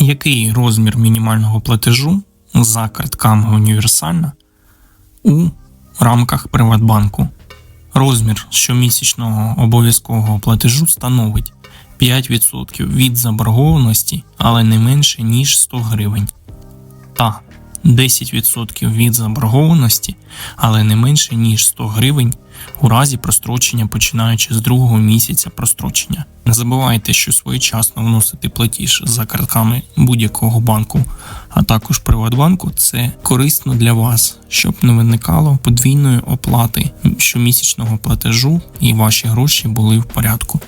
Який розмір мінімального платежу за картками універсальна у рамках Приватбанку? Розмір щомісячного обов'язкового платежу становить 5% від заборгованості, але не менше ніж 100 гривень, та 10% від заборгованості, але не менше ніж 100 гривень у разі прострочення, починаючи з другого місяця прострочення. Не забувайте, що своєчасно вносити платіж за картками будь-якого банку, а також Приватбанку це корисно для вас, щоб не виникало подвійної оплати щомісячного платежу і ваші гроші були в порядку.